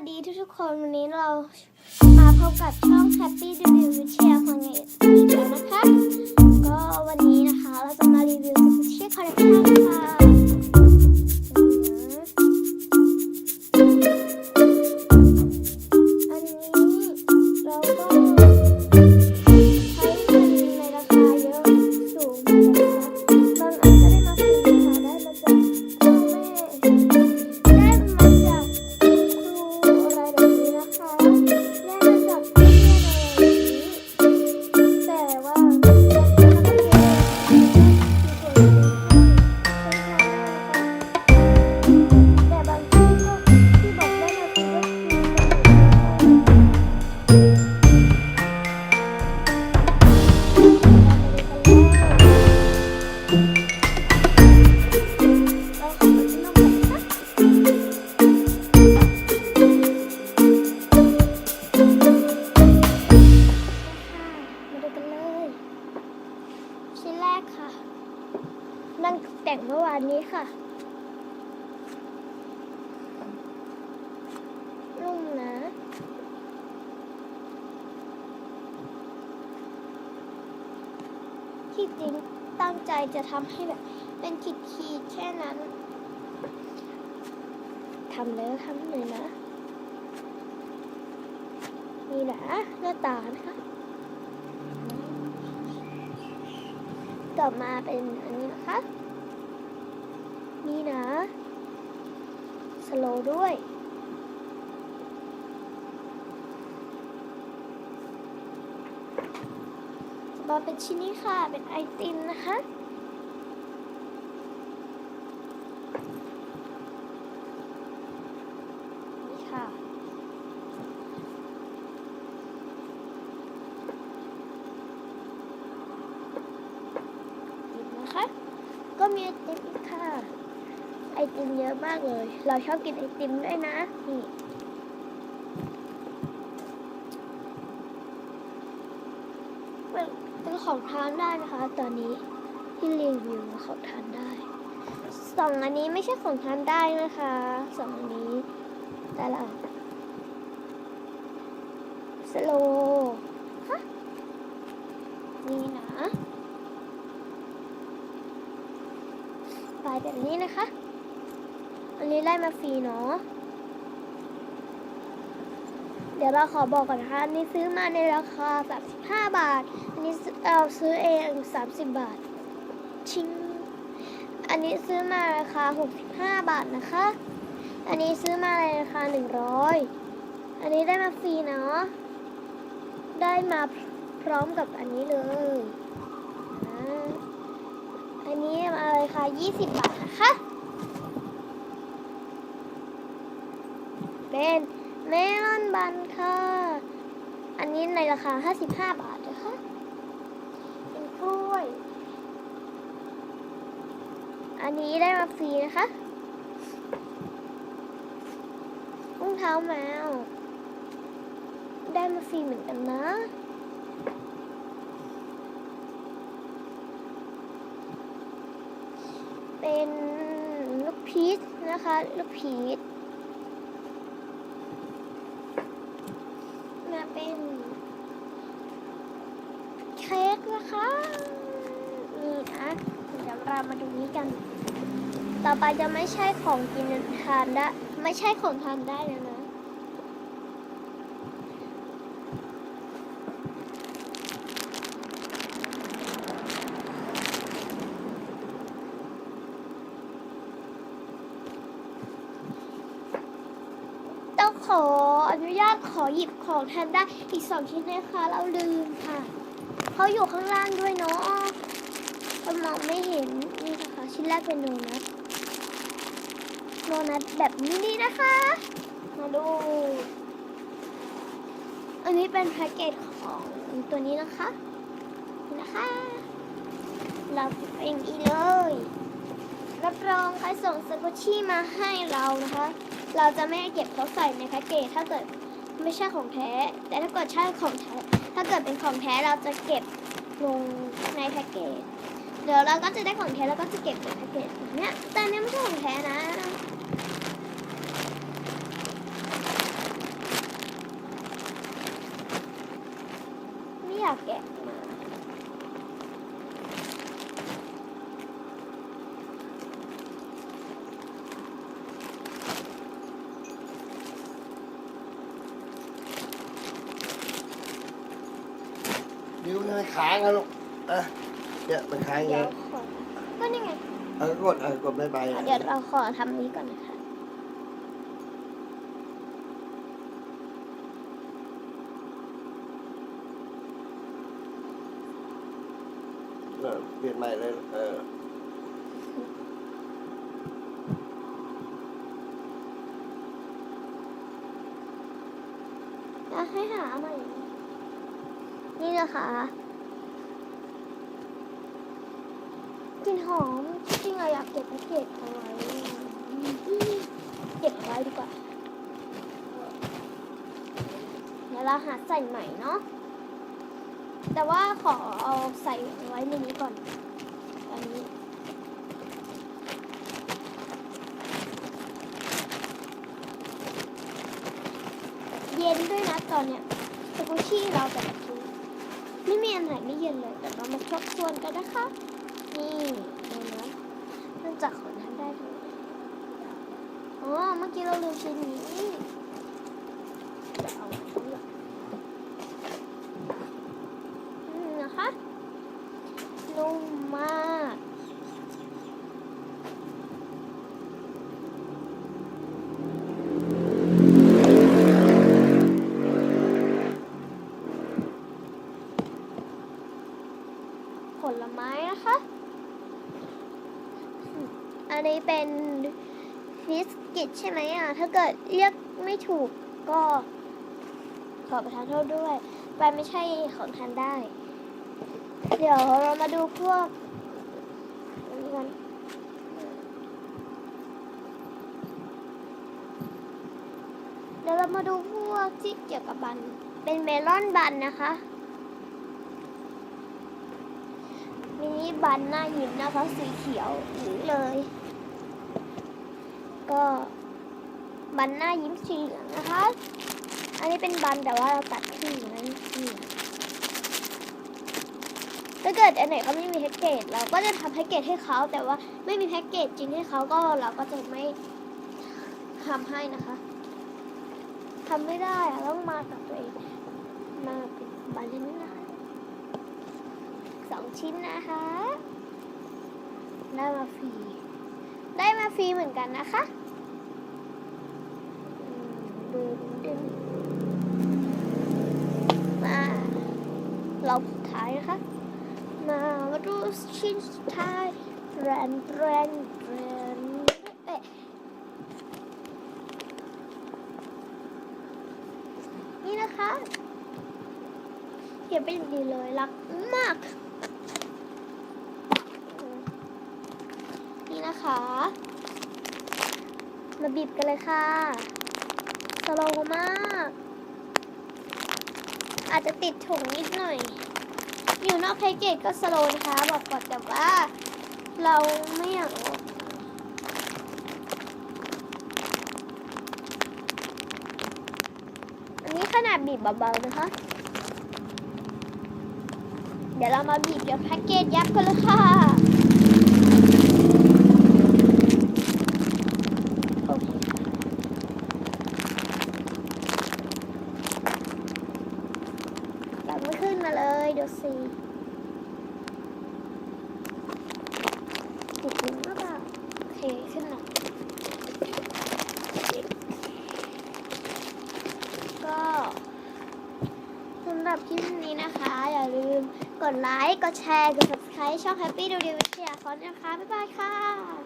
วัสดีทุกๆคนวันนี้เรามาพบกับช่อง Happy d e v i w วิเชียร์ของเอกอีกแล้วนะคะ ก็วันนี้นะคะเราจะมารีวิวสกุชชี่คอลเลคชันค่ะ จริงตั้งใจจะทำให้แบบ เป็นขีดๆแค่นั้นทำแล้วทำเลยนะ นี่นะหน้าตานะคะ ต่อมาเป็นอันนี้นะคะ นี่นะ สโลด้วย มาเป็นชิ้นนี้ค่ะ เป็นไอติมนะคะนี่ค่ะ ติมนะคะ ก็มีไอติมอีกค่ะ ไอติมเยอะมากเลย เราชอบกินไอติมด้วยนะ นี่เป็น ของทานได้นะคะ ตอนนี้ที่รีวิวของทานได้สองอันนี้ไม่ใช่ของทานได้นะคะสองอันนี้แต่ละสโลฮะนี่นะไปแบบนี้นะคะ อันนี้ได้มาฟรีเนาะ เดี๋ยวเราขอบอกก่อนนะคะอันนี้ซื้อมาในราคา 35 บาท อันนี้เราซื้อเอง 30 บาท ชิง อันนี้ซื้อมาราคา 65 บาทนะคะ อันนี้ซื้อมาในราคา 100 อันนี้ได้มาฟรีเนาะ ได้มาพร้อมกับอันนี้เลย อันนี้มาเลยค่ะ20 บาทนะคะ เป็น เมลอนบันค่ะ อันนี้ในราคา 55 บาทนะคะเป็นกล้วย อันนี้ได้มาฟรีนะคะรองเท้าแมว ได้มาฟรีเหมือนกันนะเป็นลูกพีชนะคะ ลูกพีชมาเป็นเค้กนะคะ นี่นะ รามาดูนี้กัน ต่อไปจะไม่ใช่ของกินทานได้ ไม่ใช่ของทานได้แล้วนะ ต้องขออนุญาตขอหยิบของทานได้อีกสองชิ้นนะคะ เราลืมค่ะ เขาอยู่ข้างล่างด้วยเนาะ เรามองไม่เห็นนี่นะคะชิ้นแรกเป็นโดนัทโดนัทแบบนี้นี่นะคะ มาดู อันนี้เป็นแพ็กเกจของตัวนี้นะคะนะคะเราเป็นอย่างนี้เลย รับรองใครส่งสกุชี่มาให้เรานะคะ เราจะไม่เก็บเขาใส่ในแพ็กเกจถ้าเกิดไม่ใช่ของแท้ แต่ถ้าเกิดใช่ของแท้ ถ้าเกิดเป็นของแท้เราจะเก็บลงในแพ็กเกจ เดี๋ยวเราก็จะได้ของแท้แล้วก็จะเก็บเป็นแพ็กเกจแบบเนี้ยแต่เนี้ยไม่ใช่ของแท้นะไม่อยากแกะมาดิวเนยขางนะลูกอะ เนี่ยมันค้างอย่างเดี๋ยเงี้วยขอก็นี่ไง เออกดเออกดไม่ไปอะเดี๋ยวเราขอทำนี้ก่อนนะคะเออเปลี่ยนใหม่เลยเออจะให้หาใหม่นี่นะคะกลิน หอมจริงๆอะอยากเก็บแพ็กเกจเอาไว้เก็บไว้ดีกว่าเดี๋ยวเราหาใส่ใหม่เนาะแต่ว่าขอเอาใส่ไว้ในนี้ก่อนอันนี้เย็นด้วยนะตอนเนี้ยสกูชี่เราแต่ละทีไม่มีอันไหนไม่เย็นเลย แต่เรามาทบทวนกันนะคะ เนื่องจากคนนั้นได้ทั้งนั้นอ๋อเมื่อกี้เราลืมชิ้นนี้จะเอาไว้ข้างหลังอืมนะคะนุ่มมากผลไม้นะคะ อันนี้เป็นบิสกิตใช่ไหมอะ ถ้าเกิดเรียกไม่ถูกก็ขอประทานโทษด้วยไปไม่ใช่ของทานได้ เดี๋ยวเรามาดูพวกนี้กันเดี๋ยวเรามาดูพวกที่เกี่ยวกับบัน เป็นเมลอนบันนะคะมินิบันหน้ายิ้มนะคะสีเขียวอย่างนี้เลย ก็บันหน้ายิ้มสีเหลืองนะคะ อันนี้เป็นบันแต่ว่าเราตัดครึ่งอย่นั้นนี่ถ้าเกิดอันไหนเขาไม่มีแพ็กเกจเราก็จะทำแพ็กเกจให้เขาแต่ว่าไม่มีแพ็กเกจจริงให้เขาก็เราก็จะไม่ทำให้นะคะทำไม่ได้อะต้องมากับตัวเองมาเป็นบันนี้นะคะสองชิ้นนะคะได้มาฟรี ได้มาฟรีเหมือนกันนะคะมดึงดึงมาเราสุดท้ายนะคะ มามาดูชิ้นสุดท้ายแรนแรนแรนเอ๊ะนี่นะคะเขียนเป็นอย่างดีเลยรักมาก นี่นะคะ มาบีบกันเลยค่ะ สโลว์มาก อาจจะติดถุงนิดหน่อย อยู่นอกแพ็กเกจก็สโลว์นะคะ บอกก่อนแต่ว่า เราไม่อยากอันนี้ขนาดบีบเบาๆนะคะเดี๋ยวเรามาบีบกับแพ็กเกจยักกันเลยค่ะ โอเคค่ะตัดไม่ขึ้นมาเลยเดี๋ยวสิ ติดถึงหรือเปล่าโอเทขึ้นหล้วก็สำหรับคลิปนี้นะคะ อย่าลืมกดไลค์ กดแชร์ กด subscribe ช่อง Happy ดูดีวิทยาคอนนะคะ บ๊ายบายค่ะ